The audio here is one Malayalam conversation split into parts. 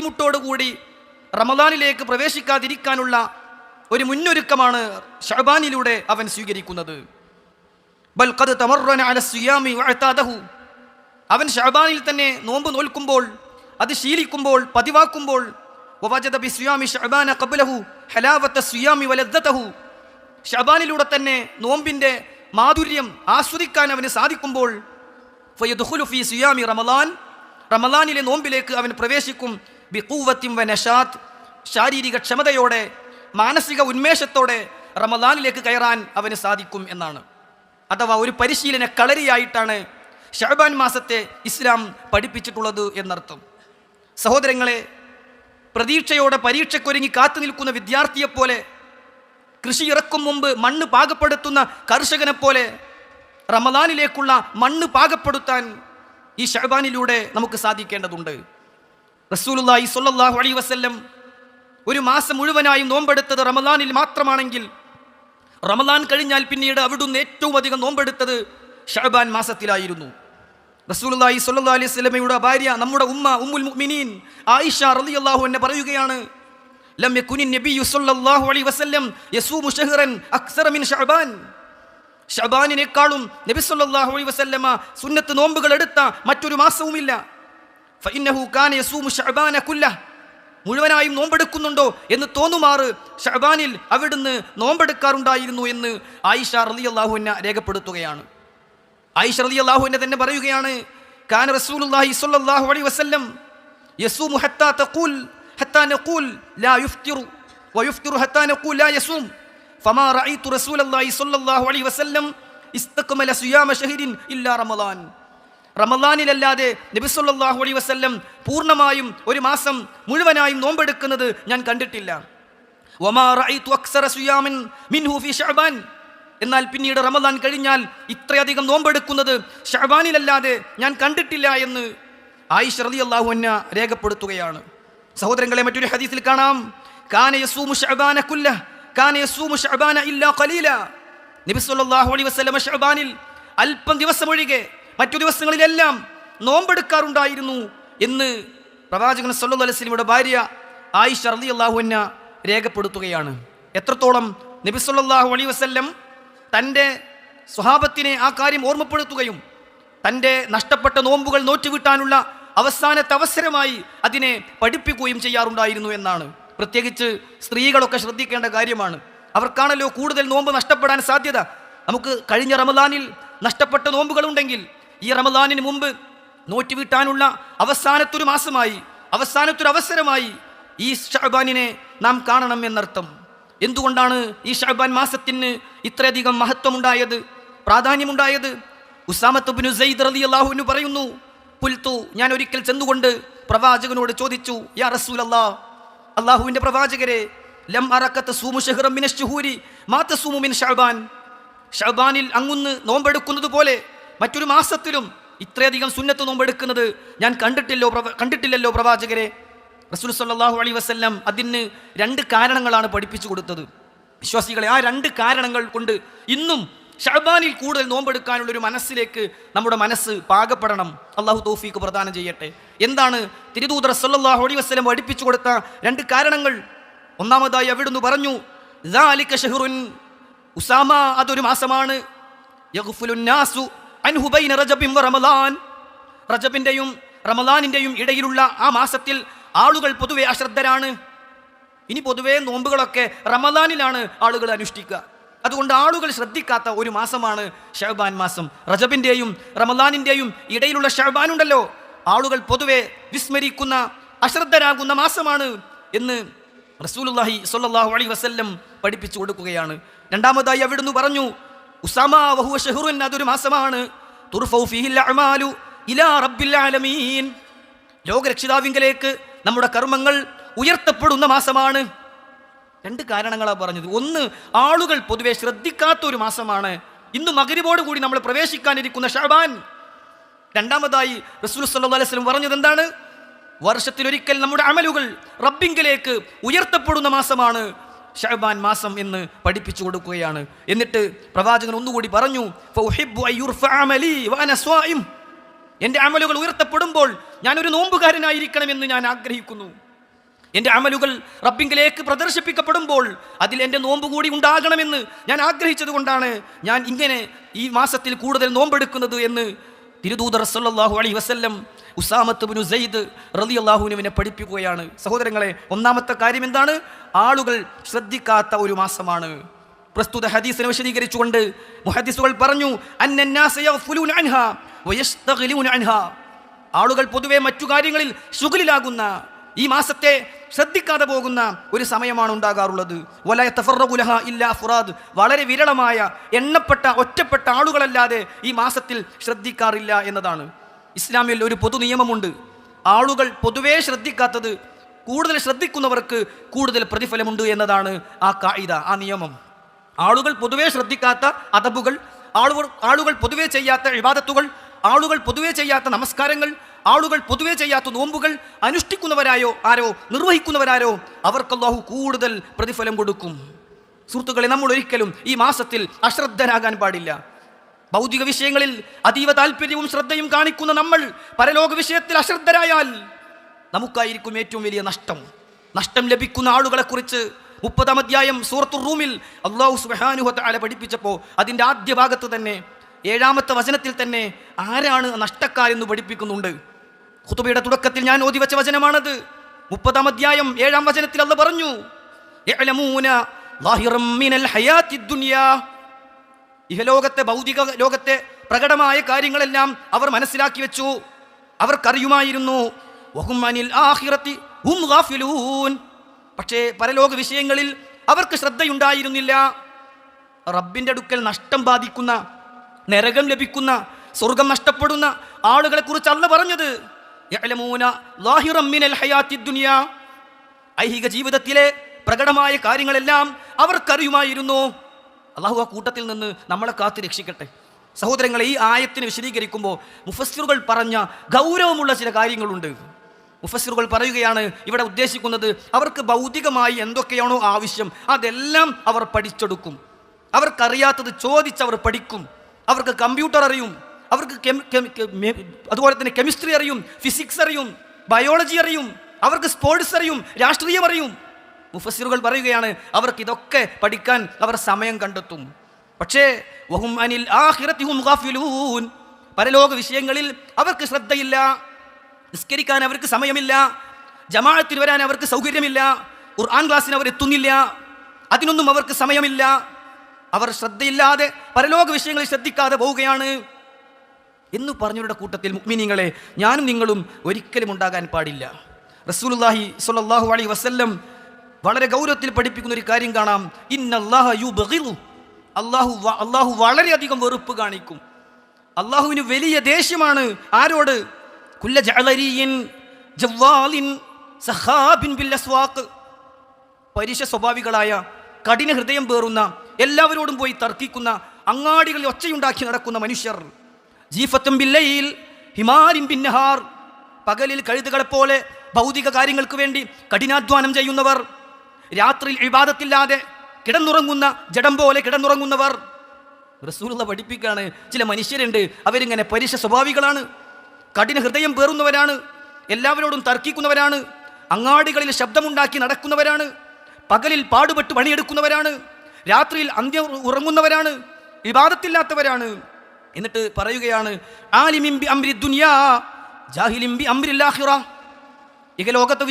ബുദ്ധിമുട്ടോടുകൂടി റമദാനിലേക്ക് പ്രവേശിക്കാതിരിക്കാനുള്ള ഒരു മുന്നൊരുക്കമാണ് ഷഹബാനിലൂടെ അവൻ സ്വീകരിക്കുന്നത്. ബൽ ഖദ് തമറന അല അവൻ ഷഹബാനിൽ തന്നെ നോമ്പ് നോൽക്കുമ്പോൾ അത് ശീലിക്കുമ്പോൾ പതിവാക്കുമ്പോൾ വവജദ ബി തന്നെ നോമ്പിന്റെ മാധുര്യം ആസ്വദിക്കാൻ അവന് സാധിക്കുമ്പോൾ റമദാൻ റമദാനിലെ നോമ്പിലേക്ക് അവൻ പ്രവേശിക്കും ബിഖൂവത്തിൻ വനഷാത്ത് ശാരീരിക ക്ഷമതയോടെ മാനസിക ഉന്മേഷത്തോടെ റമദാനിലേക്ക് കയറാൻ അവന് സാധിക്കും എന്നാണ്. അഥവാ ഒരു പരിശീലന കളരിയായിട്ടാണ് ഷഹബാൻ മാസത്തെ ഇസ്ലാം പഠിപ്പിച്ചിട്ടുള്ളത് എന്നർത്ഥം. സഹോദരങ്ങളെ പ്രതീക്ഷയോടെ പരീക്ഷയ്ക്കൊരുങ്ങി കാത്തു നിൽക്കുന്ന വിദ്യാർത്ഥിയെപ്പോലെ കൃഷി ഇറക്കും മുമ്പ് മണ്ണ് പാകപ്പെടുത്തുന്ന കർഷകനെപ്പോലെ റമദാനിലേക്കുള്ള മണ്ണ് പാകപ്പെടുത്താൻ ഈ ഷഹബാനിലൂടെ നമുക്ക് സാധിക്കേണ്ടതുണ്ട്. റസൂലുള്ളാഹി സ്വല്ലല്ലാഹു അലൈഹി വസല്ലം ഒരു മാസം മുഴുവനായും നോമ്പെടുത്തത് റമദാനിൽ മാത്രമാണെങ്കിൽ റമദാൻ കഴിഞ്ഞാൽ പിന്നീട് അവിടുന്ന് ഏറ്റവും അധികം നോമ്പെടുത്തത് ഷഹബാൻ മാസത്തിലായിരുന്നു. റസൂലുള്ളാഹി സ്വല്ലല്ലാഹു അലൈഹി വസല്ലമയുടെ ഭാര്യ നമ്മുടെ ഉമ്മ ഉമ്മുൽ മുഅ്മിനീൻ ആയിഷ റളിയല്ലാഹു അൻഹ പറയുകയാണ് ലം യകുനി നബിയു സ്വല്ലല്ലാഹു അലൈഹി വസല്ലം യസൂമു ഷഹ്റൻ അക്സറ മിൻ ഷഅബാൻ. ഷഅബാനിനേക്കാളും നബി സ്വല്ലല്ലാഹു അലൈഹി വസല്ലമ സുന്നത്ത് നോമ്പുകൾ എടുത്ത മറ്റൊരു മാസവുമില്ല. യസൂമു മുഴുവനായും നോമ്പെടുക്കുന്നുണ്ടോ എന്ന് തോന്നുമാറ് ഷഹബാനിൽ അവിടുന്ന് നോമ്പെടുക്കാറുണ്ടായിരുന്നു എന്ന് ആയിഷ റലി അൻഹ രേഖപ്പെടുത്തുകയാണ്. ആയിഷ റലി അൻഹ തന്നെ പറയുകയാണ് കാന റസൂലുള്ളാഹി സ്വല്ലല്ലാഹു അലൈഹി വസല്ലം യസൂമു ഹത്താ തഖൂൽ ഹത്താ നഖൂൽ ലാ ഹത്താ നഖൂൽ ലാ യസൂം. ഫമാ റസൂലല്ലാഹി സ്വല്ലല്ലാഹു അലൈഹി വസല്ലം ഷഹരിൻ ഇല്ലാ റമളാൻ റമദാനിലല്ലാതെ നബി അലൈ വസ്ല്ലം പൂർണമായും ഒരു മാസം മുഴുവനായും നോമ്പെടുക്കുന്നത് ഞാൻ കണ്ടിട്ടില്ല. എന്നാൽ പിന്നീട് റമദാൻ കഴിഞ്ഞാൽ ഇത്രയധികം നോമ്പെടുക്കുന്നത് ഷഹബാനിലല്ലാതെ ഞാൻ കണ്ടിട്ടില്ല എന്ന് ആയിഷ അള്ളാഹു അന്ന രേഖപ്പെടുത്തുകയാണ്. സഹോദരങ്ങളെ മറ്റൊരു ഹദീസിൽ കാണാം. കാന യസൂമു ശഅബാന കുല്ല കാന യസൂമു ശഅബാന ഇല്ലാ ഖലീല. നബി സല്ലല്ലാഹു അലൈഹി വസല്ലം ഷഅബാനിൽ അല്പം ദിവസം ഒഴികെ മറ്റു ദിവസങ്ങളിലെല്ലാം നോമ്പെടുക്കാറുണ്ടായിരുന്നു എന്ന് പ്രവാചകൻ സല്ലു അലൈഹി വസല്ലമയുടെ ഭാര്യ ആയിഷ റളിയല്ലാഹു അൻഹ രേഖപ്പെടുത്തുകയാണ്. എത്രത്തോളം നബി സല്ലല്ലാഹു അലി വസല്ലം തന്റെ സ്വഹാബത്തിനെ ആ കാര്യം ഓർമ്മപ്പെടുത്തുകയും തന്റെ നഷ്ടപ്പെട്ട നോമ്പുകൾ നോറ്റുവിട്ടാനുള്ള അവസാനത്തെ അവസരമായി അതിനെ പഠിപ്പിക്കുകയും ചെയ്യാറുണ്ടായിരുന്നു എന്നാണ്. പ്രത്യേകിച്ച് സ്ത്രീകളൊക്കെ ശ്രദ്ധിക്കേണ്ട കാര്യമാണ്. അവർക്കാണല്ലോ കൂടുതൽ നോമ്പ് നഷ്ടപ്പെടാൻ സാധ്യത. നമുക്ക് കഴിഞ്ഞ റമദാനിൽ നഷ്ടപ്പെട്ട നോമ്പുകളുണ്ടെങ്കിൽ ഈ റമദാനിന് മുമ്പ് നോറ്റ് വീട്ടാനുള്ള അവസാനത്തൊരു മാസമായി അവസാനത്തൊരു അവസരമായി ഈ ഷഹബാനിനെ നാം കാണണം എന്നർത്ഥം. എന്തുകൊണ്ടാണ് ഈ ഷഹബാൻ മാസത്തിന് ഇത്രയധികം മഹത്വമുണ്ടായത് പ്രാധാന്യമുണ്ടായത്? ഉസാമത്തുബിനു സെയ്ദ് റലി അള്ളാഹുവിന് പറയുന്നു പുൽത്തു ഞാൻ ഒരിക്കൽ ചെന്നുകൊണ്ട് പ്രവാചകനോട് ചോദിച്ചു യാ റസൂൽ അല്ലാ അള്ളാഹുവിന്റെ പ്രവാചകരെ ലം അറക്കത്ത് സൂമു ഷെഹ്റം മിന ഷുഹൂരി മാത്ത സൂമു മിൻ ഷഹബാൻ ഷഹബാനിൽ അങ്ങുന്ന് നോമ്പെടുക്കുന്നത് പോലെ മറ്റൊരു മാസത്തിലും ഇത്രയധികം സുന്നത്ത് നോമ്പെടുക്കുന്നത് ഞാൻ കണ്ടിട്ടില്ലോ കണ്ടിട്ടില്ലല്ലോ പ്രവാചകരെ. റസൂൽ സല്ലാഹു അലൈ വസ്ല്ലാം അതിന് രണ്ട് കാരണങ്ങളാണ് പഠിപ്പിച്ചു കൊടുത്തത്. വിശ്വാസികളെ ആ രണ്ട് കാരണങ്ങൾ കൊണ്ട് ഇന്നും ഷഹബാനിൽ കൂടുതൽ നോമ്പെടുക്കാനുള്ള ഒരു മനസ്സിലേക്ക് നമ്മുടെ മനസ്സ് പാകപ്പെടണം. അള്ളാഹു തോഫീക്ക് പ്രദാനം ചെയ്യട്ടെ. എന്താണ് തിരുദൂതർ സല്ലല്ലാഹു അലൈ വസ്ലം പഠിപ്പിച്ചു കൊടുത്ത രണ്ട് കാരണങ്ങൾ? ഒന്നാമതായി അവിടുന്ന് പറഞ്ഞു "ദാലിക ഷഹ്റുൻ ഉസാമ അതൊരു മാസമാണ്. നാസു അൻഹു ബൈന റജബിൻ വ റമളാൻ റജബിന്റെയും റമളാനിന്റെയും ഇടയിലുള്ള ആ മാസത്തിൽ ആളുകൾ പൊതുവെ അശ്രദ്ധരാണ്. ഇനി പൊതുവേ നോമ്പുകളൊക്കെ റമദാനിലാണ് ആളുകൾ അനുഷ്ഠിക്കുക. അതുകൊണ്ട് ആളുകൾ ശ്രദ്ധിക്കാത്ത ഒരു മാസമാണ് ഷഹബാൻ മാസം. റജബിന്റെയും റമദാനിന്റെയും ഇടയിലുള്ള ഷഹബാൻ ഉണ്ടല്ലോ ആളുകൾ പൊതുവെ വിസ്മരിക്കുന്ന അശ്രദ്ധരാകുന്ന മാസമാണ് എന്ന് റസൂലുള്ളാഹി സ്വല്ലല്ലാഹു അലൈഹി വസല്ലം പഠിപ്പിച്ചു കൊടുക്കുകയാണ്. രണ്ടാമതായി അവിടുന്ന് പറഞ്ഞു ഉസാമ അതൊരു മാസമാണ്. ലോകരക്ഷിതാവിങ്കലേക്ക് നമ്മുടെ കർമ്മങ്ങൾ ഉയർത്തപ്പെടുന്ന മാസമാണ്. രണ്ട് കാരണങ്ങളാണ് പറഞ്ഞത്. ഒന്ന് ആളുകൾ പൊതുവെ ശ്രദ്ധിക്കാത്ത ഒരു മാസമാണ്. ഇന്ന് മകരിവോട് കൂടി നമ്മൾ പ്രവേശിക്കാനിരിക്കുന്ന ഷാബാൻ രണ്ടാമതായി റസൂൽ സല്ലല്ലാഹു അലൈഹി വസല്ലം പറഞ്ഞത് എന്താണ്? വർഷത്തിലൊരിക്കൽ നമ്മുടെ അമലുകൾ റബ്ബിങ്കിലേക്ക് ഉയർത്തപ്പെടുന്ന മാസമാണ്. ഷഹബാൻ മാസം എന്ന് പഠിപ്പിച്ചു കൊടുക്കുകയാണ് എന്നിട്ട് പ്രവാചകൻ ഒന്നുകൂടി പറഞ്ഞു. എന്റെ അമലുകൾ ഉയർത്തപ്പെടുമ്പോൾ ഞാനൊരു നോമ്പുകാരനായിരിക്കണമെന്ന് ഞാൻ ആഗ്രഹിക്കുന്നു എന്റെ അമലുകൾ റബ്ബിങ്കിലേക്ക് പ്രദർശിപ്പിക്കപ്പെടുമ്പോൾ അതിൽ എന്റെ നോമ്പ് കൂടി ഉണ്ടാകണമെന്ന് ഞാൻ ആഗ്രഹിച്ചതുകൊണ്ടാണ് ഞാൻ ഇങ്ങനെ ഈ മാസത്തിൽ കൂടുതൽ നോമ്പെടുക്കുന്നത് എന്ന് തിരുദൂതർ സല്ലാഹു അലൈഹി വസ്ല്ലം ഉസാമത്ത് ബിനു സെയ്ദ് റലി അള്ളാഹുവിനെ പഠിപ്പിക്കുകയാണ്. സഹോദരങ്ങളെ ഒന്നാമത്തെ കാര്യം എന്താണ്? ആളുകൾ ശ്രദ്ധിക്കാത്ത ഒരു മാസമാണ്. പ്രസ്തുത ഹദീസിനെ വിശദീകരിച്ചുകൊണ്ട് മുഹദീസുകൾ പറഞ്ഞു ആളുകൾ പൊതുവെ മറ്റു കാര്യങ്ങളിൽ ശുഗലിലാകുന്ന ഈ മാസത്തെ ശ്രദ്ധിക്കാതെ പോകുന്ന ഒരു സമയമാണ് ഉണ്ടാകാറുള്ളത്. വലയ തഫറുലഹ ഇല്ല ഫുറാദ്. വളരെ വിരളമായ എണ്ണപ്പെട്ട ഒറ്റപ്പെട്ട ആളുകളല്ലാതെ ഈ മാസത്തിൽ ശ്രദ്ധിക്കാറില്ല എന്നതാണ്. ഇസ്ലാമിൽ ഒരു പൊതു നിയമമുണ്ട്. ആളുകൾ പൊതുവേ ശ്രദ്ധിക്കാത്തത് കൂടുതൽ ശ്രദ്ധിക്കുന്നവർക്ക് കൂടുതൽ പ്രതിഫലമുണ്ട് എന്നതാണ് ആ കായിക ആ നിയമം. ആളുകൾ പൊതുവേ ശ്രദ്ധിക്കാത്ത അതബുകൾ ആളുകൾ ആളുകൾ പൊതുവേ ചെയ്യാത്ത ഇബാദത്തുകൾ ആളുകൾ പൊതുവേ ചെയ്യാത്ത നമസ്കാരങ്ങൾ ആളുകൾ പൊതുവേ ചെയ്യാത്ത നോമ്പുകൾ അനുഷ്ഠിക്കുന്നവരായോ ആരോ നിർവഹിക്കുന്നവരാരോ അവർക്കല്ലാഹു കൂടുതൽ പ്രതിഫലം കൊടുക്കും. സുഹൃത്തുക്കളെ നമ്മൾ ഒരിക്കലും ഈ മാസത്തിൽ അശ്രദ്ധരാകാൻ പാടില്ല. ഭൗതിക വിഷയങ്ങളിൽ അതീവ താല്പര്യവും ശ്രദ്ധയും കാണിക്കുന്ന നമ്മൾ പരലോക വിഷയത്തിൽ അശ്രദ്ധരായാൽ നമുക്കായിരിക്കും ഏറ്റവും വലിയ നഷ്ടം. നഷ്ടം ലഭിക്കുന്ന ആളുകളെ കുറിച്ച് മുപ്പതാം അധ്യായം സൂറത്തു റൂമിൽ അള്ളാഹു സുബാനുഹത്ത് അല പഠിപ്പിച്ചപ്പോൾ അതിന്റെ ആദ്യ ഭാഗത്ത് തന്നെ ഏഴാമത്തെ വചനത്തിൽ തന്നെ ആരാണ് നഷ്ടക്കാരെന്ന് പഠിപ്പിക്കുന്നുണ്ട്. ഖുതുബയുടെ തുടക്കത്തിൽ ഞാൻ ഓതി വെച്ച വചനമാണത്. മുപ്പതാം അധ്യായം ഏഴാം വചനത്തിൽ അല്ല പറഞ്ഞു. ഇഹലോകത്തെ ഭൗതിക ലോകത്തെ പ്രകടമായ കാര്യങ്ങളെല്ലാം അവർ മനസ്സിലാക്കി വെച്ചു. അവർക്കറിയുമായിരുന്നു പക്ഷേ പരലോക വിഷയങ്ങളിൽ അവർക്ക് ശ്രദ്ധയുണ്ടായിരുന്നില്ല. റബ്ബിന്റെ അടുക്കൽ നഷ്ടം ബാധിക്കുന്ന നരകം ലഭിക്കുന്ന സ്വർഗം നഷ്ടപ്പെടുന്ന ആളുകളെ കുറിച്ച് അല്ല പറഞ്ഞത് ഐഹിക ജീവിതത്തിലെ പ്രകടമായ കാര്യങ്ങളെല്ലാം അവർക്കറിയുമായിരുന്നു. അള്ളാഹു ആ കൂട്ടത്തിൽ നിന്ന് നമ്മളെ കാത്ത് രക്ഷിക്കട്ടെ. സഹോദരങ്ങളെ ഈ ആയത്തിന് വിശദീകരിക്കുമ്പോൾ മുഫസ്സിറുകൾ പറഞ്ഞ ഗൗരവമുള്ള ചില കാര്യങ്ങളുണ്ട്. മുഫസ്സിറുകൾ പറയുകയാണ് ഇവിടെ ഉദ്ദേശിക്കുന്നത് അവർക്ക് ഭൗതികമായി എന്തൊക്കെയാണോ ആവശ്യം അതെല്ലാം അവർ പഠിച്ചെടുക്കും. അവർക്കറിയാത്തത് ചോദിച്ചവർ പഠിക്കും. അവർക്ക് കമ്പ്യൂട്ടർ അറിയും. അവർക്ക് അതുപോലെ തന്നെ കെമിസ്ട്രി അറിയും ഫിസിക്സ് അറിയും ബയോളജി അറിയും അവർക്ക് സ്പോർട്സ് അറിയും രാഷ്ട്രീയം അറിയും. മുഫസിറുകൾ പറയുകയാണ് അവർക്ക് ഇതൊക്കെ പഠിക്കാൻ അവർ സമയം കണ്ടെത്തും. പക്ഷേ വഹും അനിൽ ഗാഫിലൂൻ. പരലോക വിഷയങ്ങളിൽ അവർക്ക് ശ്രദ്ധയില്ല. നിസ്കരിക്കാൻ അവർക്ക് സമയമില്ല. ജമാഅത്തിൽ വരാൻ അവർക്ക് സൗകര്യമില്ല. ഖുർആൻ ക്ലാസ്സിന് അവർ എത്തുന്നില്ല. അതിനൊന്നും അവർക്ക് സമയമില്ല. അവർ ശ്രദ്ധയില്ലാതെ പരലോക വിഷയങ്ങളിൽ ശ്രദ്ധിക്കാതെ പോവുകയാണ്. എന്ന് പറഞ്ഞവരുടെ കൂട്ടത്തിൽ മുക്മിനിങ്ങളെ ഞാനും നിങ്ങളും ഒരിക്കലും ഉണ്ടാകാൻ പാടില്ല. റസൂലുള്ളാഹി സ്വല്ലല്ലാഹു അലൈഹി വസല്ലം വളരെ ഗൗരവത്തിൽ പഠിപ്പിക്കുന്ന ഒരു കാര്യം കാണാം. ഇന്നല്ലാഹു യു അല്ലാഹു അള്ളാഹു അല്ലാഹു വളരെയധികം വെറുപ്പ് കാണിക്കും. അള്ളാഹുവിന് വലിയ ദേഷ്യമാണ്. ആരോട്? കുല്ല സഹാബിൻ പരീക്ഷ സ്വഭാവികളായ കഠിന ഹൃദയം പേറുന്ന എല്ലാവരോടും പോയി തർക്കിക്കുന്ന അങ്ങാടികളിൽ ഒച്ചയുണ്ടാക്കി നടക്കുന്ന മനുഷ്യർ. ജീഫത്തും ബില്ലയിൽ ഹിമാരിം പിന്നഹാർ പകലിൽ കഴുതുകളെ പോലെ ഭൗതിക കാര്യങ്ങൾക്ക് വേണ്ടി കഠിനാധ്വാനം ചെയ്യുന്നവർ രാത്രിയിൽ വിവാദത്തില്ലാതെ കിടന്നുറങ്ങുന്ന ജഡം പോലെ കിടന്നുറങ്ങുന്നവർ. റസൂലുള്ള പഠിപ്പിക്കാണ് ചില മനുഷ്യരുണ്ട് അവരിങ്ങനെ പരീക്ഷ സ്വഭാവികളാണ് കഠിന ഹൃദയം പേറുന്നവരാണ് എല്ലാവരോടും തർക്കിക്കുന്നവരാണ് അങ്ങാടികളിൽ ശബ്ദമുണ്ടാക്കി നടക്കുന്നവരാണ് പകലിൽ പാടുപെട്ട് പണിയെടുക്കുന്നവരാണ് രാത്രിയിൽ അന്ത്യം ഉറങ്ങുന്നവരാണ് വിവാദത്തില്ലാത്തവരാണ് എന്നിട്ട് പറയുകയാണ് ആലിമിംബി അംരി ദുനിയാ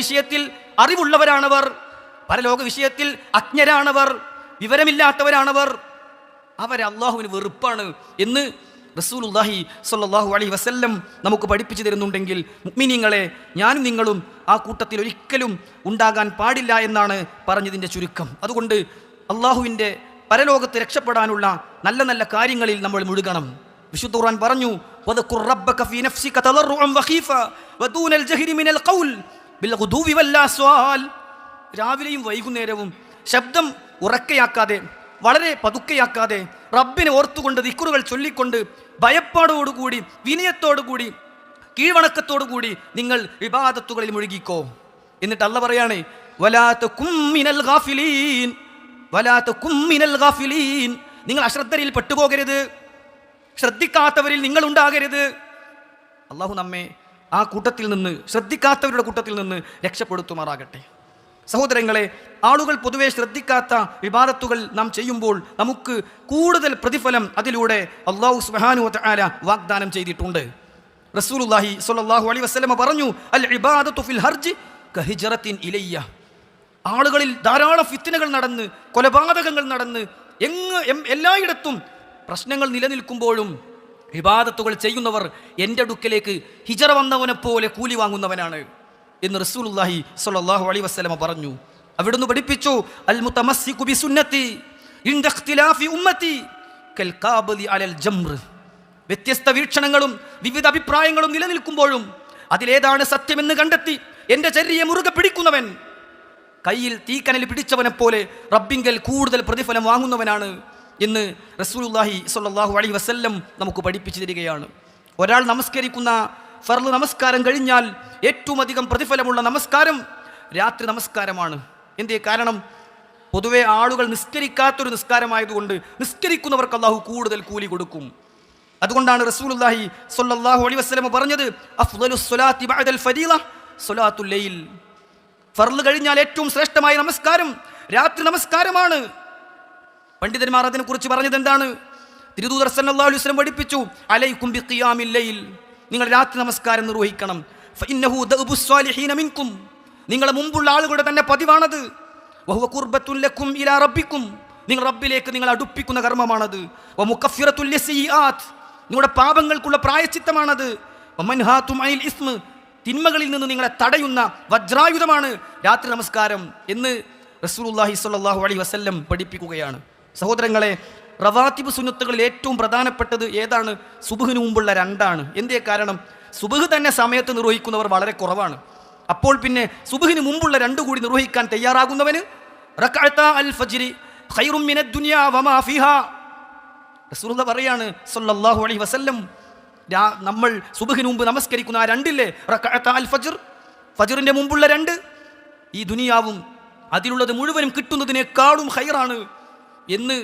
വിഷയത്തിൽ അറിവുള്ളവരാണവർ പരലോക വിഷയത്തിൽ അജ്ഞരാണവർ വിവരമില്ലാത്തവരാണവർ. അവരെ അള്ളാഹുവിന് വെറുപ്പാണ് എന്ന് റസൂലുല്ലാഹി സ്വല്ലല്ലാഹു അലൈഹി വസല്ലം നമുക്ക് പഠിപ്പിച്ചു തരുന്നുണ്ടെങ്കിൽ മിനിങ്ങളെ ഞാനും നിങ്ങളും ആ കൂട്ടത്തിൽ ഒരിക്കലും ഉണ്ടാകാൻ പാടില്ല എന്നാണ് പറഞ്ഞതിന്റെ ചുരുക്കം. അതുകൊണ്ട് അള്ളാഹുവിന്റെ പരലോകത്ത് രക്ഷപ്പെടാനുള്ള നല്ല നല്ല കാര്യങ്ങളിൽ നമ്മൾ മുഴുകണം. വിശുദ്ധ ഖുർആൻ പറഞ്ഞു വദക്കുർ റബ്ബക ഫീ നഫ്സിക തളർറുഅൻ വഖീഫ വദൂനൽ ജഹരി മിനൽ ഖൗൽ ബിൽ ബിൽഗുദൂവി വല്ലാസ്വാൽ രാവിലെയും വൈകുന്നേരവും ശബ്ദം ഉറക്കയാക്കാതെ വളരെ പതുക്കെയാക്കാതെ റബ്ബിനെ ഓർത്തുകൊണ്ട് ദിക്കുറുകൾ ചൊല്ലിക്കൊണ്ട് ഭയപ്പാടോടുകൂടി വിനയത്തോടുകൂടി കീഴ്വണക്കത്തോടുകൂടി നിങ്ങൾ വിവാദത്തുകളിൽ മുഴുകിക്കോ. എന്നിട്ട് അല്ല പറയാണ് വലാത്ത കുമ്മിനൽ ഗാഫിലീൻ. വലാത്ത കുമ്മിനൽ ഗാഫിലീൻ. നിങ്ങൾ അശ്രദ്ധരിൽ പെട്ടുപോകരുത്. ശ്രദ്ധിക്കാത്തവരിൽ നിങ്ങൾ ഉണ്ടാകരുത് അള്ളാഹു നമ്മെ ആ കൂട്ടത്തിൽ നിന്ന് ശ്രദ്ധിക്കാത്തവരുടെ കൂട്ടത്തിൽ നിന്ന് രക്ഷപ്പെടുത്തുമാറാകട്ടെ. സഹോദരങ്ങളെ ആളുകൾ പൊതുവെ ശ്രദ്ധിക്കാത്ത വിവാദത്തുകൾ നാം ചെയ്യുമ്പോൾ നമുക്ക് കൂടുതൽ പ്രതിഫലം അതിലൂടെ അള്ളാഹു സുബാനു ആല വാഗ്ദാനം ചെയ്തിട്ടുണ്ട്. റസൂലുല്ലാഹി സ്വല്ലല്ലാഹു അലൈഹി വസല്ലമ പറഞ്ഞു അൽ ഇബാദത്തു ഫിൽ ഹർജ് കഹിജറത്തിൻ ഇലയ്യ. ആളുകളിൽ ധാരാളം ഫിത്തിനകൾ നടന്ന് കൊലപാതകങ്ങൾ നടന്ന് എങ്ങ് എല്ലായിടത്തും പ്രശ്നങ്ങൾ നിലനിൽക്കുമ്പോഴും വിവാദത്തുകൾ ചെയ്യുന്നവർ എന്റെ അടുക്കലേക്ക് ഹിജറ വന്നവനെ പോലെ കൂലി വാങ്ങുന്നവനാണ് എന്ന് റസൂലുല്ലാഹി സ്വല്ലല്ലാഹു അലൈഹി വസ്ലമ പറഞ്ഞു. അവിടുന്ന് പഠിപ്പിച്ചു അൽ ഇൻദ ഇഖ്തിലാഫി ഉമ്മത്തി കൽ കാബലി അലൽ വ്യത്യസ്ത വീക്ഷണങ്ങളും വിവിധ അഭിപ്രായങ്ങളും നിലനിൽക്കുമ്പോഴും അതിലേതാണ് സത്യമെന്ന് കണ്ടെത്തി എന്റെ ചെറിയ മുറുകെ പിടിക്കുന്നവൻ. കയ്യിൽ തീക്കനൽ പിടിച്ചവനെ പോലെ റബ്ബിങ്കൽ കൂടുതൽ പ്രതിഫലം വാങ്ങുന്നവനാണ്. എന്ന് റസൂലുള്ളാഹി സ്വല്ലല്ലാഹു അലൈഹി വസല്ലം നമുക്ക് പഠിപ്പിച്ചു തരികയാണ്. ഒരാൾ നമസ്കരിക്കുന്ന ഫർൾ നമസ്കാരം കഴിഞ്ഞാൽ ഏറ്റവും അധികം പ്രതിഫലമുള്ള നമസ്കാരം രാത്രി നമസ്കാരമാണ്. എന്തേ കാരണം? പൊതുവെ ആളുകൾ നിസ്കരിക്കാത്തൊരു നിസ്കാരമായതുകൊണ്ട് നിസ്കരിക്കുന്നവർക്ക് അള്ളാഹു കൂടുതൽ കൂലി കൊടുക്കും. അതുകൊണ്ടാണ് റസൂലുള്ളാഹി സ്വല്ലല്ലാഹു അലൈഹി വസ്ലമ പറഞ്ഞത് ഫർൾ കഴിഞ്ഞാൽ ഏറ്റവും ശ്രേഷ്ഠമായ നമസ്കാരം രാത്രി നമസ്കാരമാണ്. പണ്ഡിതന്മാർ അതിനെക്കുറിച്ച് പറഞ്ഞത് എന്താണ് തിരുദൂതർ സല്ലല്ലാഹു അലൈഹി വസല്ലം പഠിപ്പിച്ചു അലൈക്കും ബിഖിയാമിൽ ലൈൽ. നിങ്ങൾ രാത്രി നമസ്കാരം നിർവഹിക്കണം. മിൻകും. നിങ്ങളെ മുമ്പുള്ള ആളുകളുടെ തന്നെ പതിവാണത്. വഹുവ ഖുർബത്തുൻ ലക്കും ഇലാ റബ്ബിക്കും. നിങ്ങൾ റബ്ബിലേക്ക് നിങ്ങൾ അടുപ്പിക്കുന്ന കർമ്മമാണത്. നിങ്ങളുടെ പാപങ്ങൾക്കുള്ള പ്രായച്ചിത്തമാണത്. തിന്മകളിൽ നിന്ന് നിങ്ങളെ തടയുന്ന വജ്രായുധമാണ് രാത്രി നമസ്കാരം എന്ന് റസൂലുള്ളാഹി സ്വല്ലല്ലാഹു അലൈഹി വസല്ലം പഠിപ്പിക്കുകയാണ്. സഹോദരങ്ങളെ റവാത്തിബ് സുന്നത്തുകളിൽ ഏറ്റവും പ്രധാനപ്പെട്ടത് ഏതാണ്? സുബഹിന് മുമ്പുള്ള രണ്ടാണ്. എന്തേ കാരണം? സുബഹ് തന്നെ സമയത്ത് നിർവഹിക്കുന്നവർ വളരെ കുറവാണ്. അപ്പോൾ പിന്നെ സുബഹിന് മുമ്പുള്ള രണ്ടു കൂടി നിർവഹിക്കാൻ തയ്യാറാകുന്നവന് പറയാണ് സല്ലല്ലാഹു അലൈഹി വസല്ലം നമ്മൾ സുബഹിന് മുമ്പ് നമസ്കരിക്കുന്ന ആ രണ്ടില്ലേ? അൽ ഫജ്ർ മുമ്പുള്ള രണ്ട് ഈ ദുനിയാവും അതിലുള്ളത് മുഴുവനും കിട്ടുന്നതിനേക്കാളും ഹൈറാണ് എന്ന്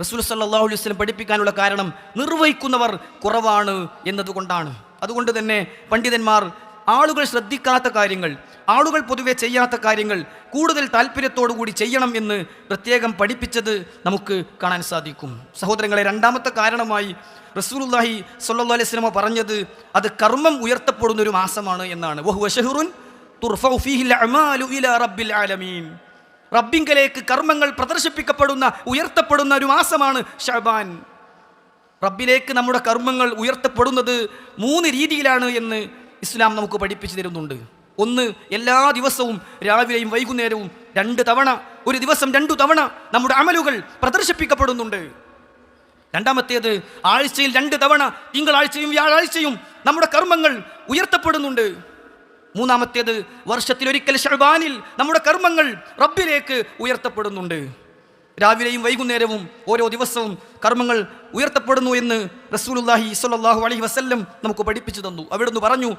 റസൂൽ സല്ലാഹു അലൈഹി വസല്ലം പഠിപ്പിക്കാനുള്ള കാരണം നിർവഹിക്കുന്നവർ കുറവാണ് എന്നതുകൊണ്ടാണ്. അതുകൊണ്ട് തന്നെ പണ്ഡിതന്മാർ ആളുകൾ ശ്രദ്ധിക്കാത്ത കാര്യങ്ങൾ ആളുകൾ പൊതുവെ ചെയ്യാത്ത കാര്യങ്ങൾ കൂടുതൽ കൂടി ചെയ്യണം എന്ന് പ്രത്യേകം പഠിപ്പിച്ചത് നമുക്ക് കാണാൻ സാധിക്കും. സഹോദരങ്ങളെ രണ്ടാമത്തെ കാരണമായി റസൂലുള്ളാഹി സല്ലാ അലൈഹി സ്വലമ പറഞ്ഞത് അത് കർമ്മം ഉയർത്തപ്പെടുന്ന ഒരു മാസമാണ് എന്നാണ്. തുർഫഉ റബ്ബിങ്കലേക്ക് കർമ്മങ്ങൾ പ്രദർശിപ്പിക്കപ്പെടുന്ന ഉയർത്തപ്പെടുന്ന ഒരു മാസമാണ് ഷബാൻ റബ്ബിലേക്ക് നമ്മുടെ കർമ്മങ്ങൾ ഉയർത്തപ്പെടുന്നത് മൂന്ന് രീതിയിലാണ് എന്ന് ഇസ്ലാം നമുക്ക് പഠിപ്പിച്ചു തരുന്നുണ്ട്. ഒന്ന് എല്ലാ ദിവസവും രാവിലെയും വൈകുന്നേരവും രണ്ട് തവണ ഒരു ദിവസം രണ്ടു തവണ നമ്മുടെ അമലുകൾ പ്രദർശിപ്പിക്കപ്പെടുന്നുണ്ട്. രണ്ടാമത്തേത് ആഴ്ചയിൽ രണ്ട് തവണ തിങ്കളാഴ്ചയും വ്യാഴാഴ്ചയും നമ്മുടെ കർമ്മങ്ങൾ ഉയർത്തപ്പെടുന്നുണ്ട്. മൂന്നാമത്തേത് വർഷത്തിലൊരിക്കൽ ഷഹബാനിൽ നമ്മുടെ കർമ്മങ്ങൾ റബ്ബിലേക്ക് ഉയർത്തപ്പെടുന്നുണ്ട്. രാവിലെയും വൈകുന്നേരവും ഓരോ ദിവസവും കർമ്മങ്ങൾ ഉയർത്തപ്പെടുന്നു എന്ന് റസൂലുള്ളാഹി സ്വല്ലല്ലാഹു അലൈഹി വസല്ലം നമുക്ക് പഠിപ്പിച്ചു തന്നു. അവിടുന്ന് പറഞ്ഞു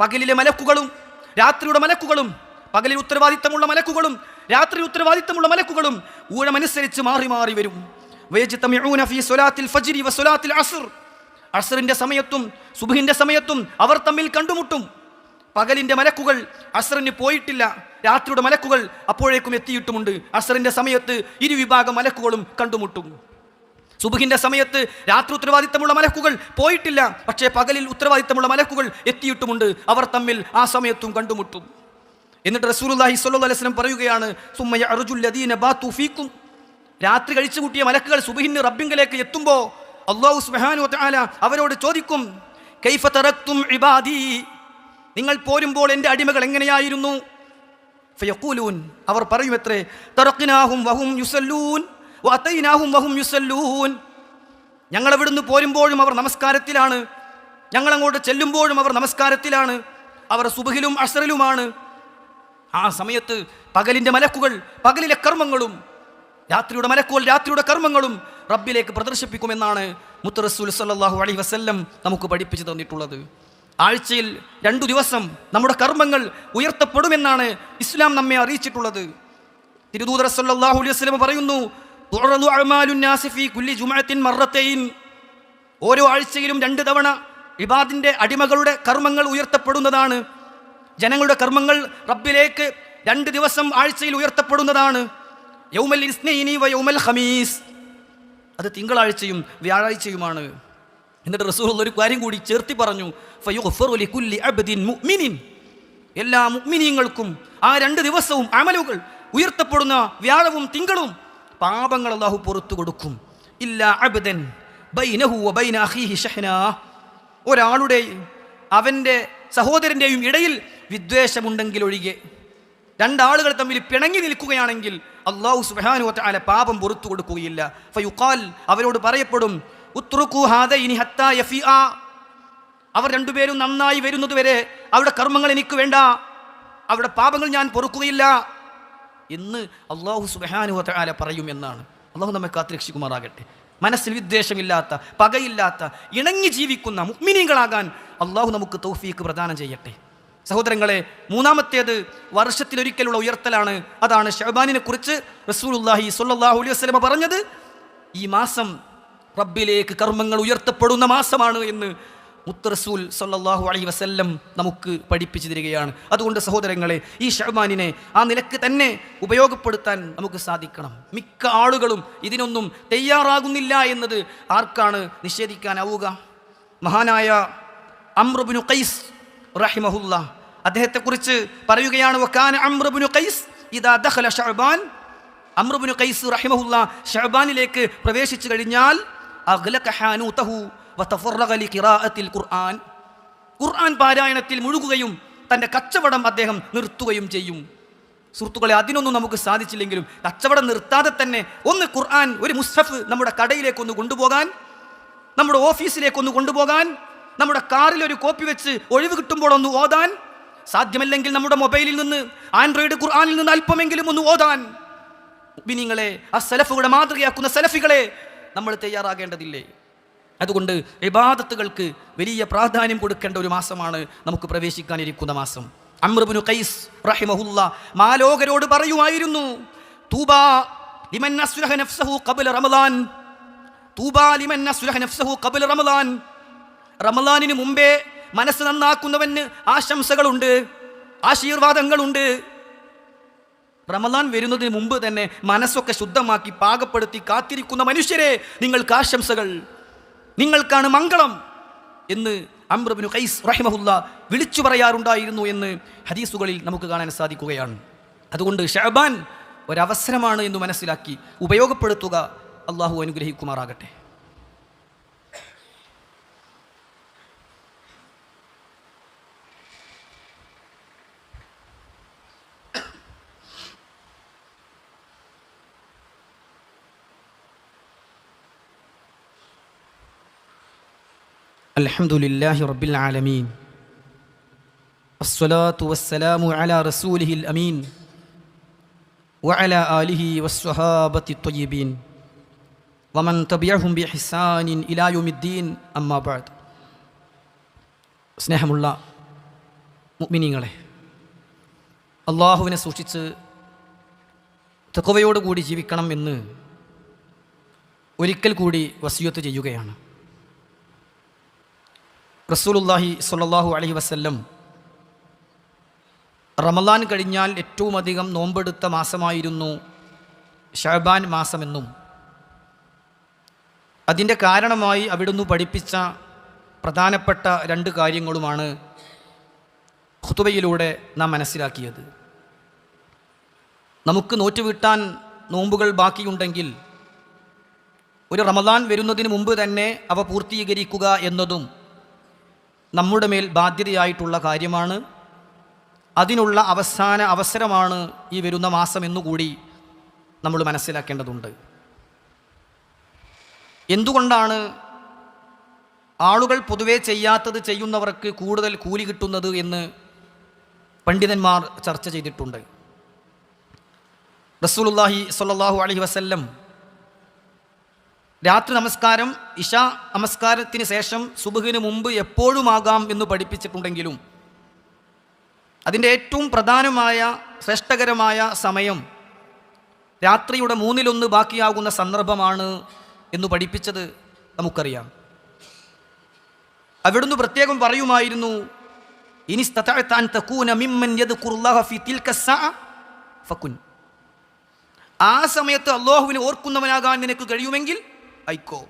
പകലിലെ മലക്കുകളും രാത്രിയുടെ മലക്കുകളും പകലിൽ ഉത്തരവാദിത്തമുള്ള മലക്കുകളും രാത്രി ഉത്തരവാദിത്തമുള്ള മലക്കുകളും ഊഴമനുസരിച്ച് മാറി മാറി വരും. അസ്ർ. അസ്റിന്റെ സമയത്തും സുബഹിന്റെ സമയത്തും അവർ തമ്മിൽ കണ്ടുമുട്ടും. പകലിന്റെ മലക്കുകൾ അസറിന് പോയിട്ടില്ല. രാത്രിയുടെ മലക്കുകൾ അപ്പോഴേക്കും എത്തിയിട്ടുമുണ്ട്. അസറിന്റെ സമയത്ത് ഇരുവിഭാഗം മലക്കുകളും കണ്ടുമുട്ടും. സുബഹിന്റെ സമയത്ത് രാത്രി ഉത്തരവാദിത്തമുള്ള മലക്കുകൾ പോയിട്ടില്ല. പക്ഷേ പകലിൽ ഉത്തരവാദിത്തമുള്ള മലക്കുകൾ എത്തിയിട്ടുമുണ്ട്. അവർ തമ്മിൽ ആ സമയത്തും കണ്ടുമുട്ടും. എന്നിട്ട് റസൂലുള്ളാഹി സ്വല്ലല്ലാഹു അലൈഹി വസല്ലം പറയുകയാണ് സുമ്മയ അർജുൽ ലദീന ബാതു ഫീക്കും രാത്രി കഴിച്ചു കൂട്ടിയ മലക്കുകൾ സുബഹിന് റബ്ബിങ്കലേക്ക് എത്തുമ്പോൾ അള്ളാഹു സുബ്ഹാനഹു വാല അവരോട് ചോദിക്കും കൈഫ തറക്തും ഇബാദി? നിങ്ങൾ പോരുമ്പോൾ എന്റെ അടിമകൾ എങ്ങനെയായിരുന്നു? ഫയക്കൂലൂൻ അവർ പറയുമത്രേ തറക്കിനാഹും വഹും യുസല്ലൂൻ വത്തൈനാഹും വഹും യുസല്ലൂൻ. ഞങ്ങൾ അവിടുന്ന് പോരുമ്പോഴും അവർ നമസ്കാരത്തിലാണ്. ഞങ്ങളങ്ങോട്ട് ചെല്ലുമ്പോഴും അവർ നമസ്കാരത്തിലാണ്. അവർ സുബഹിലും അസറിലുമാണ്. ആ സമയത്ത് പകലിന്റെ മലക്കുകൾ പകലിലെ കർമ്മങ്ങളും രാത്രിയുടെ മലക്കുകൾ രാത്രിയുടെ കർമ്മങ്ങളും റബ്ബിലേക്ക് പ്രദർശിപ്പിക്കുമെന്നാണ് മുത്ത് റസൂൽ സല്ലല്ലാഹു അലൈഹി വസ്ല്ലം നമുക്ക് പഠിപ്പിച്ചു തന്നിട്ടുള്ളത്. ആഴ്ചയിൽ രണ്ടു ദിവസം നമ്മുടെ കർമ്മങ്ങൾ ഉയർത്തപ്പെടുമെന്നാണ് ഇസ്ലാം നമ്മെ അറിയിച്ചിട്ടുള്ളത്. തിരുദൂതർ സല്ലല്ലാഹു അലൈഹി വസ്ലം പറയുന്നു ഓരോ ആഴ്ചയിലും രണ്ട് തവണ ഇബാദിന്റെ അടിമകളുടെ കർമ്മങ്ങൾ ഉയർത്തപ്പെടുന്നതാണ്. ജനങ്ങളുടെ കർമ്മങ്ങൾ റബ്ബിലേക്ക് രണ്ട് ദിവസം ആഴ്ചയിൽ ഉയർത്തപ്പെടുന്നതാണ്. യൗമൽ ഇസ്നൈനി വ യൗമൽ ഖമീസ്. അത് തിങ്കളാഴ്ചയും വ്യാഴാഴ്ചയുമാണ്. എന്നിട്ട് റസൂൽ ഒരു കാര്യം കൂടി ചേർത്തി പറഞ്ഞു എല്ലാ മുഅ്മിനീങ്ങൾക്കും ആ രണ്ട് ദിവസവും അമലുകൾ ഉയർത്തപ്പെടുന്ന വ്യാഴവും തിങ്കളും പാപങ്ങൾ അള്ളാഹു പുറത്തു കൊടുക്കും. ഇല്ല അബദൻ ഒരാളുടെ അവന്റെ സഹോദരന്റെയും ഇടയിൽ വിദ്വേഷമുണ്ടെങ്കിൽ ഒഴികെ രണ്ടാളുകൾ തമ്മിൽ പിണങ്ങി നിൽക്കുകയാണെങ്കിൽ അള്ളാഹു സുബാനു അല പാപം പുറത്തു കൊടുക്കുകയില്ല. ഫയുഖാൽ അവരോട് പറയപ്പെടും ഉത്രുക്കു ഹാദ ഇനി ഹത്ത യഫി ആ അവർ രണ്ടുപേരും നന്നായി വരുന്നത് വരെ അവരുടെ കർമ്മങ്ങൾ എനിക്ക് വേണ്ട. അവരുടെ പാപങ്ങൾ ഞാൻ പൊറുക്കുകയില്ല. എന്ന് അള്ളാഹു സുബാനു അല പറയും എന്നാണ്. അള്ളാഹു നമ്മെ കാത്തിരക്ഷിക്കുമാറാകട്ടെ മനസ്സിൽ വിദ്വേഷമില്ലാത്ത പകയില്ലാത്ത ഇണങ്ങി ജീവിക്കുന്ന മുക്മിനികളാകാൻ അള്ളാഹു നമുക്ക് തൗഫീക്ക് പ്രദാനം ചെയ്യട്ടെ. സഹോദരങ്ങളെ മൂന്നാമത്തേത് വർഷത്തിലൊരിക്കലുള്ള ഉയർത്തലാണ്. അതാണ് ഷഹബാനിനെ കുറിച്ച് റസൂലുല്ലാഹി സ്വല്ലല്ലാഹു അലൈഹി വസ്ലമ പറഞ്ഞത്. ഈ മാസം റബ്ബിലേക്ക് കർമ്മങ്ങൾ ഉയർത്തപ്പെടുന്ന മാസമാണ് എന്ന് മുത്തറസൂൽ റസൂൽ സല്ലല്ലാഹു അലൈഹി വസല്ലം നമുക്ക് പഠിപ്പിച്ചു തരികയാണ്. അതുകൊണ്ട് സഹോദരങ്ങളെ ഈ ഷഹബാനിനെ ആ നിലയ്ക്ക് തന്നെ ഉപയോഗപ്പെടുത്താൻ നമുക്ക് സാധിക്കണം. മിക്ക ആളുകളും ഇതിനൊന്നും തയ്യാറാകുന്നില്ല എന്നത് ആർക്കാണ് നിഷേധിക്കാനാവുക? മഹാനായ അമ്രുബിനു കൈസ് റഹിമഹുല്ല അദ്ദേഹത്തെക്കുറിച്ച് പറയുകയാണ് വക്കാന അമ്രബുനു ഖൈസ് ഇതാ ദഹല ഷഅബാൻ. അമ്രബുനു ഖൈസ് റഹിമഹുല്ല ഷഅബാനിലേക്ക് പ്രവേശിച്ചു കഴിഞ്ഞാൽ ഖുർആൻ. ഖുർആൻ പാരായണത്തിൽ മുഴുകുകയും തന്റെ കച്ചവടം അദ്ദേഹം നിർത്തുകയും ചെയ്യും. സുഹൃത്തുക്കളെ അതിനൊന്നും നമുക്ക് സാധിച്ചില്ലെങ്കിലും കച്ചവടം നിർത്താതെ തന്നെ ഒന്ന് ഖുർആൻ ഒരു മുസ്തഫ് നമ്മുടെ കടയിലേക്കൊന്ന് കൊണ്ടുപോകാൻ നമ്മുടെ ഓഫീസിലേക്കൊന്ന് കൊണ്ടുപോകാൻ നമ്മുടെ കാറിൽ ഒരു കോപ്പി വെച്ച് ഒഴിവ് കിട്ടുമ്പോൾ ഒന്ന് ഓതാൻ സാധ്യമല്ലെങ്കിൽ നമ്മുടെ മൊബൈലിൽ നിന്ന് ആൻഡ്രോയിഡ് ഖുർആാനിൽ നിന്ന് അല്പമെങ്കിലും ഒന്ന് ഓതാൻ. നിങ്ങളെ ആ സെലഫുകളെ മാതൃകയാക്കുന്ന സലഫികളെ നമ്മൾ തയ്യാറാകേണ്ടതില്ലേ? അതുകൊണ്ട് വിവാദത്തുകൾക്ക് വലിയ പ്രാധാന്യം കൊടുക്കേണ്ട ഒരു മാസമാണ് നമുക്ക് പ്രവേശിക്കാനിരിക്കുന്ന മാസം. അമ്രബുനു കൈസ് റഹിമഹുല്ല മാലോകരോട് പറയുമായിരുന്നു തൂബാ ലിമൻ നഫ്സഹു റമദാൻ. ലിമൻ നഫ്സഹു റമദാൻ. റമദാനിന് മുമ്പേ മനസ്സ് നന്നാക്കുന്നവന് ആശംസകളുണ്ട് ആശീർവാദങ്ങളുണ്ട്. റമദാൻ വരുന്നതിന് മുമ്പ് തന്നെ മനസ്സൊക്കെ ശുദ്ധമാക്കി പാകപ്പെടുത്തി കാത്തിരിക്കുന്ന മനുഷ്യരെ നിങ്ങൾക്ക് ആശംസകൾ. നിങ്ങൾക്കാണ് മംഗളം എന്ന് അമ്രബിനു ഖൈസ് റഹിമഹുല്ല വിളിച്ചു പറയാറുണ്ടായിരുന്നു എന്ന് ഹദീസുകളിൽ നമുക്ക് കാണാൻ സാധിക്കുകയാണ്. അതുകൊണ്ട് ഷഹബാൻ ഒരവസരമാണ് എന്ന് മനസ്സിലാക്കി ഉപയോഗപ്പെടുത്തുക. അള്ളാഹു അനുഗ്രഹിക്കുമാറാകട്ടെ. الحمد لله رب العالمين الصلاة والسلام على رسوله الأمين وعلى آله والصحابة الطيبين ومن تبعهم بإحسان إلى يوم الدين أما بعد സ്നേഹമുള്ള മുഗ്മിനീങ്ങളെ അള്ളാഹുവിനെ സൂക്ഷിച്ച് തെക്കുവയോടുകൂടി ജീവിക്കണം എന്ന് ഒരിക്കൽ കൂടി വസിയത്ത് ചെയ്യുകയാണ് റസൂലുല്ലാഹി സ്വല്ലല്ലാഹു അലൈഹി വസല്ലം റമലാൻ കഴിഞ്ഞാൽ ഏറ്റവും അധികം നോമ്പെടുത്ത മാസമായിരുന്നു ഷഹബാൻ മാസമെന്നും. അതിന്റെ കാരണമായി അവിടുന്ന് പഠിപ്പിച്ച പ്രധാനപ്പെട്ട രണ്ട് കാര്യങ്ങളുമാണ് ഖുതുബയിലൂടെ നാം മനസ്സിലാക്കിയത്. നമുക്ക് നോറ്റുവിട്ടാൻ നോമ്പുകൾ ബാക്കിയുണ്ടെങ്കിൽ ഒരു റമദാൻ വരുന്നതിന് മുമ്പ് തന്നെ അവ പൂർത്തീകരിക്കുക എന്നതും നമ്മുടെ മേൽ ബാധ്യതയായിട്ടുള്ള കാര്യമാണ്. അതിനുള്ള അവസാന അവസരമാണ് ഈ വരുന്ന മാസം എന്നുകൂടി നമ്മൾ മനസ്സിലാക്കേണ്ടതുണ്ട്. എന്തുകൊണ്ടാണ് ആളുകൾ പൊതുവെ ചെയ്യാത്തത് ചെയ്യുന്നവർക്ക് കൂടുതൽ കൂലി കിട്ടുന്നത് എന്ന് പണ്ഡിതന്മാർ ചർച്ച ചെയ്തിട്ടുണ്ട്. റസൂലുല്ലാഹി സ്വല്ലല്ലാഹു അലഹി വസല്ലം രാത്രി നമസ്കാരം ഇഷ നമസ്കാരത്തിന് ശേഷം സുബുഹിന് മുമ്പ് എപ്പോഴുമാകാം എന്ന് പഠിപ്പിച്ചിട്ടുണ്ടെങ്കിലും അതിന്റെ ഏറ്റവും പ്രധാനമായ ശ്രേഷ്ഠകരമായ സമയം രാത്രിയുടെ മൂന്നിലൊന്ന് ബാക്കിയാകുന്ന സന്ദർഭമാണ് എന്ന് പഠിപ്പിച്ചത് നമുക്കറിയാം. അവിടുന്ന് പ്രത്യേകം പറയുമായിരുന്നു ഇനി ഫക്കുൻ ആ സമയത്ത് അള്ളാഹുവിനെ ഓർക്കുന്നവനാകാൻ നിനക്ക് കഴിയുമെങ്കിൽ ഐക്കോ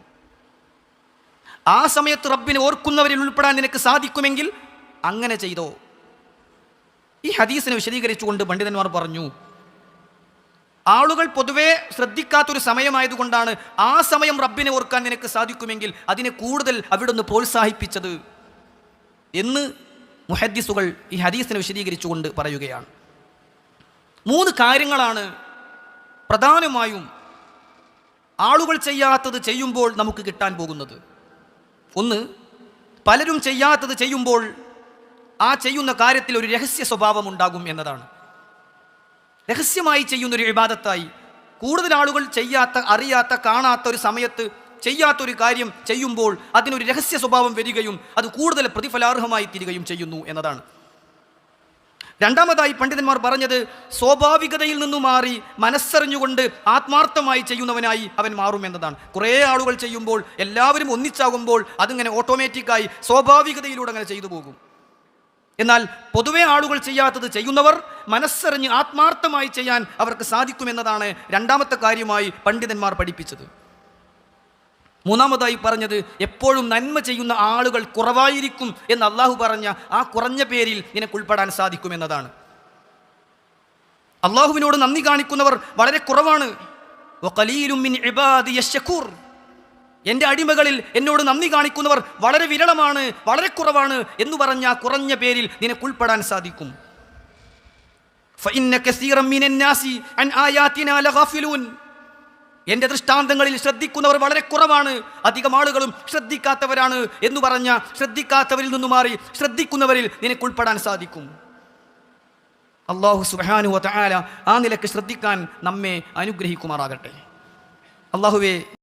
ആ സമയത്ത് റബ്ബിനെ ഓർക്കുന്നവരിൽ ഉൾപ്പെടാൻ നിനക്ക് സാധിക്കുമെങ്കിൽ അങ്ങനെ ചെയ്തോ. ഈ ഹദീസിനെ വിശദീകരിച്ചുകൊണ്ട് പണ്ഡിതന്മാർ പറഞ്ഞു ആളുകൾ പൊതുവെ ശ്രദ്ധിക്കാത്തൊരു സമയമായതുകൊണ്ടാണ് ആ സമയം റബ്ബിനെ ഓർക്കാൻ നിനക്ക് സാധിക്കുമെങ്കിൽ അതിനെ കൂടുതൽ അവിടെ നിന്ന് പ്രോത്സാഹിപ്പിച്ചത് എന്ന് മുഹദ്ദിസുകൾ ഈ ഹദീസിനെ വിശദീകരിച്ചുകൊണ്ട് പറയുകയാണ്. മൂന്ന് കാര്യങ്ങളാണ് പ്രധാനമായും ആളുകൾ ചെയ്യാത്തത് ചെയ്യുമ്പോൾ നമുക്ക് കിട്ടാൻ പോകുന്നത്. ഒന്ന് പലരും ചെയ്യാത്തത് ചെയ്യുമ്പോൾ ആ ചെയ്യുന്ന കാര്യത്തിൽ ഒരു രഹസ്യ സ്വഭാവം ഉണ്ടാകും എന്നതാണ്. രഹസ്യമായി ചെയ്യുന്ന ഒരു ഇബാദത്തായി കൂടുതൽ ആളുകൾ ചെയ്യാത്ത അറിയാത്ത കാണാത്ത ഒരു സമയത്ത് ചെയ്യാത്തൊരു കാര്യം ചെയ്യുമ്പോൾ അതിനൊരു രഹസ്യ സ്വഭാവം വരികയും അത് കൂടുതൽ പ്രതിഫലാർഹമായി തീരുകയും ചെയ്യുന്നു എന്നതാണ്. രണ്ടാമതായി പണ്ഡിതന്മാർ പറഞ്ഞത് സ്വാഭാവികതയിൽ നിന്നു മാറി മനസ്സറിഞ്ഞുകൊണ്ട് ആത്മാർത്ഥമായി ചെയ്യുന്നവനായി അവൻ മാറും എന്നതാണ്. കുറേ ആളുകൾ ചെയ്യുമ്പോൾ എല്ലാവരും ഒന്നിച്ചാകുമ്പോൾ അതിങ്ങനെ ഓട്ടോമാറ്റിക്കായി സ്വാഭാവികതയിലൂടെ അങ്ങനെ ചെയ്തു പോകും. എന്നാൽ പൊതുവെ ആളുകൾ ചെയ്യാത്തത് ചെയ്യുന്നവർ മനസ്സറിഞ്ഞ് ആത്മാർത്ഥമായി ചെയ്യാൻ അവർക്ക് സാധിക്കുമെന്നതാണ് രണ്ടാമത്തെ കാര്യമായി പണ്ഡിതന്മാർ പഠിപ്പിച്ചത്. മൂന്നാമതായി പറഞ്ഞത് എപ്പോഴും നന്മ ചെയ്യുന്ന ആളുകൾ കുറവായിരിക്കും എന്ന് അള്ളാഹു പറഞ്ഞ ആ കുറഞ്ഞ പേരിൽ നിനക്ക് ഉൾപ്പെടാൻ സാധിക്കുമെന്നതാണ് അള്ളാഹുവിനോട് നന്ദി കാണിക്കുന്നവർ വളരെ കുറവാണ്. എന്റെ അടിമകളിൽ എന്നോട് നന്ദി കാണിക്കുന്നവർ വളരെ വിരളമാണ് വളരെ കുറവാണ് എന്ന് പറഞ്ഞ ആ കുറഞ്ഞ പേരിൽ നിനക്ക് ഉൾപ്പെടാൻ സാധിക്കും. ഫഇന്ന അൻ ലഗാഫിലൂൻ എന്റെ ദൃഷ്ടാന്തങ്ങളിൽ ശ്രദ്ധിക്കുന്നവർ വളരെ കുറവാണ്. അധികം ആളുകളും ശ്രദ്ധിക്കാത്തവരാണ് എന്ന് പറഞ്ഞ ശ്രദ്ധിക്കാത്തവരിൽ നിന്ന് മാറി ശ്രദ്ധിക്കുന്നവരിൽ നിനക്ക് ഉൾപ്പെടാൻ സാധിക്കും അള്ളാഹു സുബാനു ആ നിലയ്ക്ക് ശ്രദ്ധിക്കാൻ നമ്മെ അനുഗ്രഹിക്കുമാറാകട്ടെ. അള്ളാഹുവേ